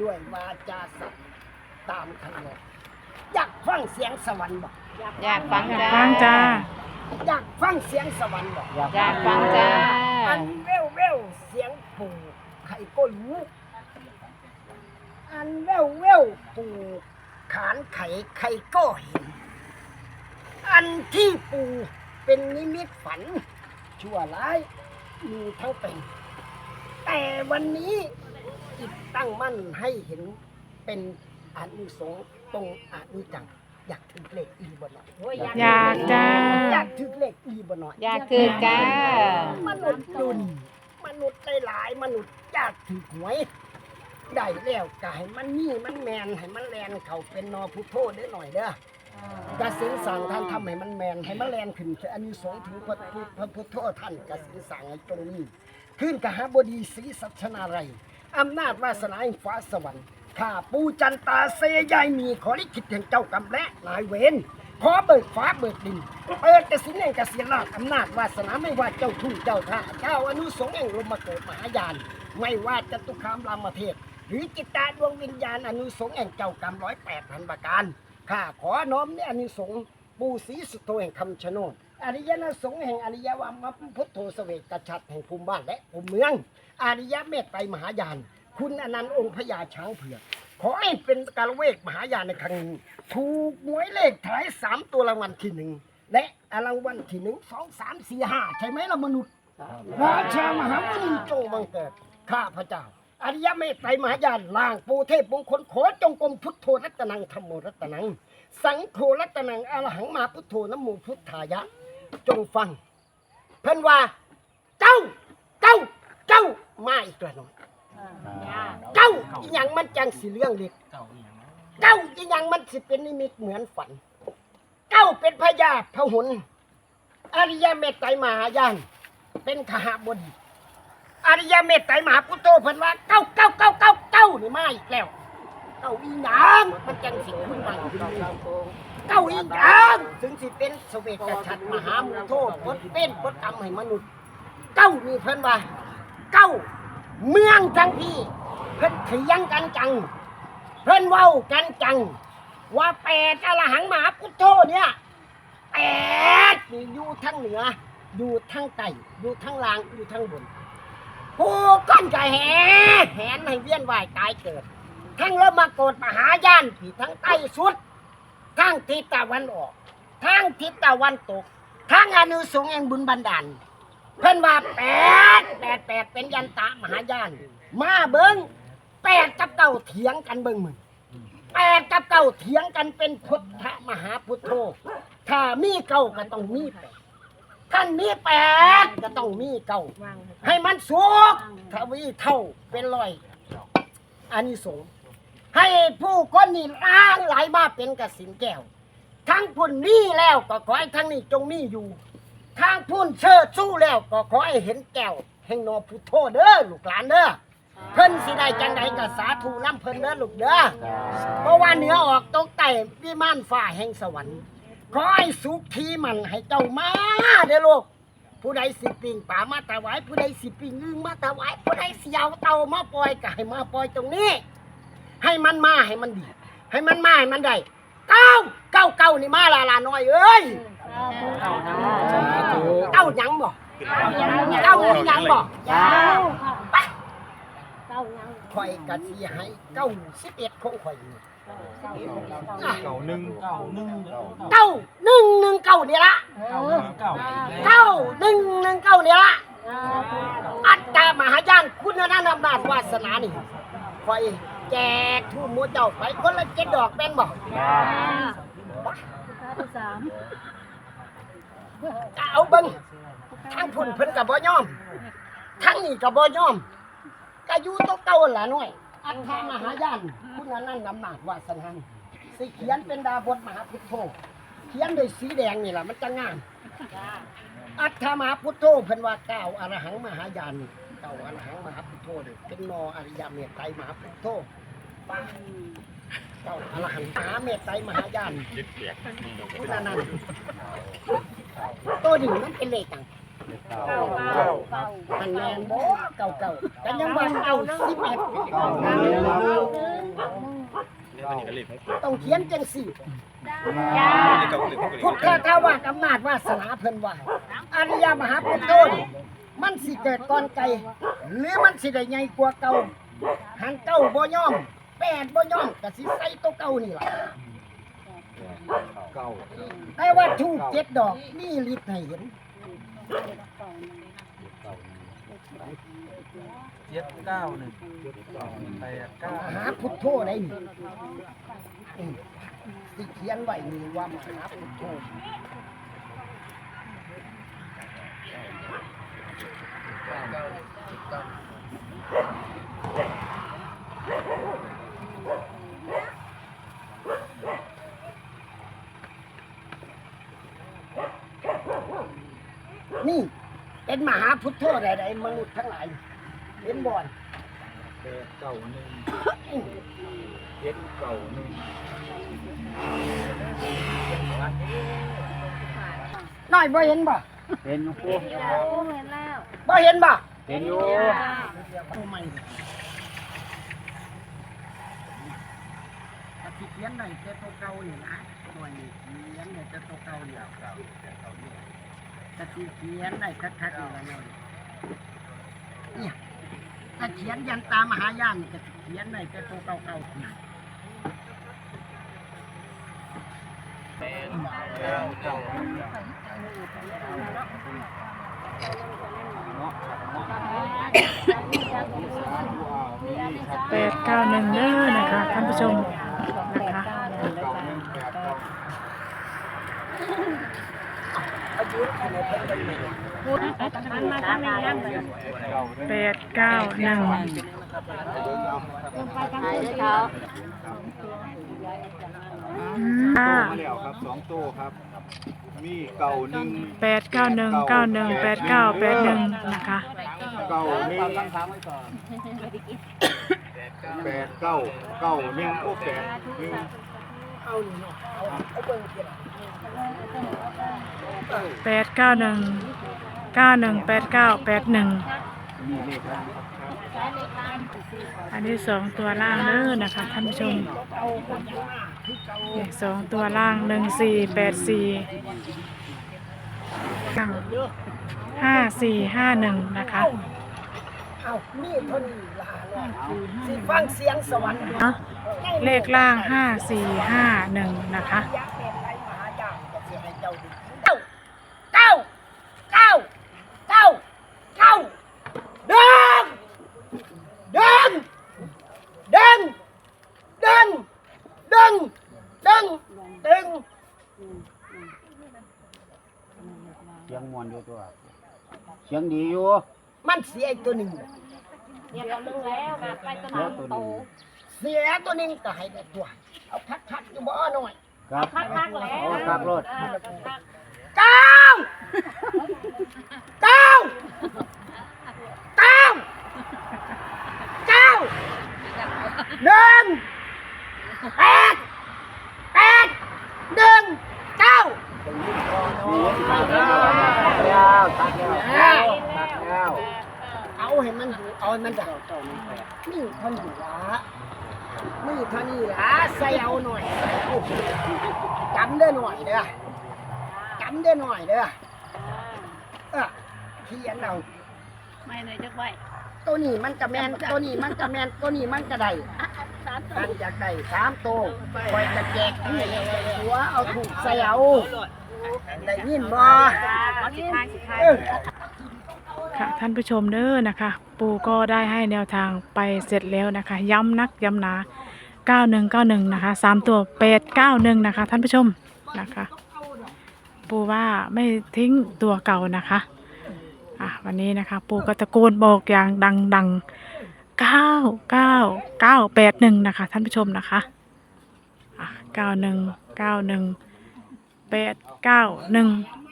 ด้วยวาจาสัตย์ตามคำบอกอยากฟังเสียงสวรรค์บอกอยากฟังจ้าฟังจ้าอยากฟังเสียงสวรรค์บอกอยากฟังจ้าอันเววเววเสียงปู่ใครก็รู้อันเววเววปู่ขานไขใครก็เห็น อันที่ปู่เป็นนิมิตฝัน ชั่วร้ายมีทั้งเป็นแต่วันนี้ จิตตั้งมั่นให้เห็นเป็นอานิสงส์ตรงอานิจัง อยากถึงเลขอีบ่หน่อยอยากจ้า อยากถึงเลขอีบ่หน่อยอยากคือจ้ามนุษย์ดุนมนุษย์หลายๆมนุษย์อยากถึงหวยได้แล้วก็ให้มันนี่มันแมนให้มันแลนเขาเป็นนอพุทโธได้หน่อยเด้อกสิงสั่งท่านทำให้มันแมนให้มันแลนขึ้นอันนี้สงส์ถึงพระพุทธพระพุทโธท่านกสิงสั่งให้ตรงนี้ขึ้นกหาบดีศรีสัชนาไรย อำนาจวาสนาแห่งฟ้าสวรรค์ข้าปูจันตาเซยายมีขอลิขิตแห่งเจ้ากรรมและนายเวรขอเบิกฟ้าเบิกดินเปิดกสินแห่งกสินราชอำนาจวาสนาไม่ว่าเจ้าทุ่งเจ้าท่าเจ้าอนุสงฆ์แห่งลมมาเกิดมหายาน ไม่ว่าจะตุคามรามเทพหรือจิตตาดวงวิญญาณอนุสงฆ์แห่งเจ้ากรรมร้อยแปดพันประการข้าขอน้อมในอนุสงฆ์ปูศรีสุโธแห่งคำชะโนด อริยนสงฆ์แห่งอริยวามพุทโธเสวกชัดแห่งภูมิบ้านและภูมิเมือง อริยเมตไตรมหายาน คุณอนันต์องค์พญาช้างเผือกขอให้เป็นการเวกมหายานในครั้งนี้ถูกหวยเลขท้ายสามตัวรางวัลที่หนึ่งและรางวัลที่หนึ่งสองสามสี่ห้าใช่ไหมล่ะมนุษย์ราชามหามุนีจงบังเกิดข้าพระเจ้า อริยเมตไตรมหายานล่างปูเทพมงคลขอจงกรมพุทโธรัตนังธรรมโมรัตนัง สังโฆรัตนังอรหังมาพุทโธนะโมพุทธายะ จงฟัง เพิ่นว่า เจ้า เจ้า เจ้ามาอีกแล้วหน่อย เจ้าอีหยังมันจังสิเรื่องเล็กเจ้าอีหยังมันสิเป็นนิมิตเหมือนฝัน เจ้าเป็นพญาพหุนอริยเมตไตรมหายาน เป็นขหบดีอริยเมตไตรมหาพุทโธเพิ่นว่าเก้าเก้าเก้าเก้าเก้านี่มาอีกแล้ว เก้าอีหยังมันจังสิขึ้นมา เก้าอีหยังถึงสิเป็นสเวกชัดมหามุโทษพดเป็นพดกรรมให้มนุษย์ เก้านี่เพิ่นว่า เก้าเมืองทั้งพี่เพิ่นเถียงกันจัง เพิ่นเว้ากันจัง ว่าแปดอรหังมหาพุทโธเนี่ยแปดนี่อยู่ทั้งเหนือ อยู่ทั้งใต้อยู่ทั้งล่างอยู่ทั้งบนผู้ก้อนกะแหแหนให้เวียนว่ายตายเกิด ทั้งเริ่มมาโกดมหายานที่ทั้งใต้สุด ทั้งทิศตะวันออกทั้งทิศตะวันตกทั้งอนุสงส์แห่งบุญบันดาล เพิ่นว่าแปดแปดแปดเป็นยันตะมหายาน มาเบิ้งแปดกับเก้าเถียงกันเบิ้งมึงแปดกับเก้าเถียงกันเป็นพุทธมหาพุทโธ ถ้ามีเก้าก็ต้องมีแปดท่านมีแปดก็ต้องมีเก้าให้มันสุกทวีเท่าเป็นร้อยอันนี้สงส์ ให้ผู้คนนี่ล้างไหลมาเป็นกสินแก้วทั้งพุ่นนี่แล้วก็ขอให้ทั้งนี้จงมีอยู่ทางพุ่นเชิดสู้แล้วก็ขอให้เห็นแก้วแห่งนอพุทโธเด้อลูกหลานเด้อเพิ่นสิได้จังใดก็สาธุน้ำเพิ่นเด้อลูกเด้อเพราะว่าเหนือออกตกใต้วิมานฟ้าแห่งสวรรค์ขอให้สุขทีมันให้เจ้ามาเด้อลูกผู้ใดสิปิงป่ามาถวายผู้ใดสิปิงอึงมาถวายผู้ใดเสิเอาเตามาปล่อยก็ให้มาปล่อยตรงนี้ ให้มันมาให้มันดี ให้มันมาให้มันได้เก้าเก้าเก้านี่มาลาลาน้อยเอ้ยเก้าหยังบ่เก้าหยังบ่เก้าไปเก้ายังข่อยกะสิให้เก้าสิบเอ็ดของข่อยนี่เก่าหนึ่งเก่าหนึ่งเก้าหนึ่งหนึ่งเก้านี่ละเก้าหนึ่งหนึ่งเก้านี่ละอัตตามหายานคุณนันอำนาจวาสนานี่ข่อย แจกทู่หมูเจ้าไปคนละเจ็ดดอกเป็นบ่ที่สามก็เอาเบิ่งทั้งพุ่นเพิ่นก็บ่ยอมทั้งนี่ก็บ่ยอมก็อยู่ตัวเก่าอันล่ะน้อยอัตถามหายานคุณนันอำหนาจวาสนาสิเขียนเป็นดาบทมหาพุทโธเขียนด้วยสีแดงนี่ล่ะมันจะงามอัตถามหาพุทโธเพิ่นว่าเก้าอรหังมหายานเก้าอรหังมหาพุทโธนี่เป็นนออริยเมตไตรมหาพุทโธ ปังเก้าอรหังมหาเมตไตรมหายานคุณอนันต์ตัวหนึ่งมันเป็นเลขต่างเก้าเก้ามันแมนบ่เก่าเก่าๆแต่ยังว่าเก่าสิบเอ็ดเก้าหนึ่งครับต้องเขียนจังสี่จ้าพุทธทวารอำนาจวาสนาเพิ่นว่าอริยมหาพุทโธนี่มันสิเกิดก่อนไก่หรือมันสิได้ใหญ่กว่าเก่าหันเก่าบ่ยอม แปดบ่ยอมก็สิใส่ตัวเก่านี่ล่ะเก้าแต่ว่าทูบเจ็ดดอกนี่ฤทธิ์ให้เห็นเจ็ดเก้าหนึ่งแปดเก้ามหาพุทโธได้นี่อืมสิเขียนไว้นี่ว่ามหาพุทโธนี่ เป็นมหาพุทโธใดๆมนุษย์ทั้งหลายเห็นบ่อนแปดเก้าหนึ่งเจ็ดเก้าหนึ่งน้อยบ่เห็นบ่เห็นอยู่ครูเห็นแล้วบ่เห็นบ่เห็นอยู่โอ้ไม่ถ้าสิเขียนได้แต่ตัวเก่านี่นะหน่วยนี่เขียนได้แต่ตัวเก่านี่ ล่ะถ้าสิเขียนได้คักๆนี่ละหน่อยเนี่ยถ้าเขียนยันตามหายานนี่ก็สิเขียนได้แต่ตัวเก่าๆนี่แปดเก้าหนึ่งเด้อนะคะท่านผู้ชมนะคะ เก้าหนึ่งแปดเก้า อายุอันนี้เป็นเป็นไง มันมาทางนี้ยัง เก้าหนึ่ง แปดเก้าหนึ่งไปทางนี้าห้าแล้วครับสองโตู้ครับ มีเก้าหนึ่งแปดเก้าหนึ่งเก้าหนึ่งแปดเก้าแปดหนึ่งนะคะเก้าหนึ่งแปดเก้าเก้าหนึ่งโอ้แปดหนึ่ง เอานี่เนาะเอาเบิ่งเขียนแปดเก้าหนึ่งเก้าหนึ่งแปดเก้าแปดหนึ่งอันนี้สองตัวล่างเด้อนะคะท่านผู้ชมสองตัวล่างหนึ่งสี่แปดสี่ห้าสี่ห้าหนึ่งนะคะ เอานี่เพิ่นลาเลย สิฟังเสียงสวรรค์เนาะเลขล่างห้าสี่ห้าหนึ่งนะคะยักษ์เป็นไรมหายามก็สิให้เจ้าดูเก้าเก้าเก้าเก้าเก้าเดินเดินเดินเดินเดินเดินเดินเสียงมวนอยู่ตัว เสียงดีอยู่ มันเสียอีกตัวหนึ่ง เดี๋ยวเราเลิกแล้วมาไปตเสียลาดโตเสียตัวนึงก็ให้ได้ตัวเอาพักๆอยู่บ่หน่อยครับพักพักแล้วพักรถเก้าเก้าเก้าเก้าหนึ่งแปดแปดหนึ่งเก้า คักแล้วคักแล้วคักแล้ว เอาให้มันเอาให้ มันดังนี่เท่านี้ละนี่เท่านี้ละใส่เอาหน่อยจำได้หน่อยเด้อจำได้หน่อยเด้อเออเขียนเอาไม่เลยจักไว้ตัวนี้มันกระแมนตัวนี้มันกระแมนตัวนี้มันกระไดสามตัวมันอยากได้สามตัวคอยกระแจกนี่หัวเอาถูกใส่เอาได้ยินบ่ ค่ะท่านผู้ชมเด้อนะคะ ปูก็ได้ให้แนวทางไปเสร็จแล้วนะคะ ย้ำนักย้ำหนา9191นะคะสามตัว891นะคะ ท่านผู้ชมนะคะ ปูว่าไม่ทิ้งตัวเก่านะคะอะวันนี้นะคะ ปูก็ตะโกนบอกอย่างดังๆ9 9 9 8 1นะคะ ท่านผู้ชมนะคะอะ91 91 8 9 1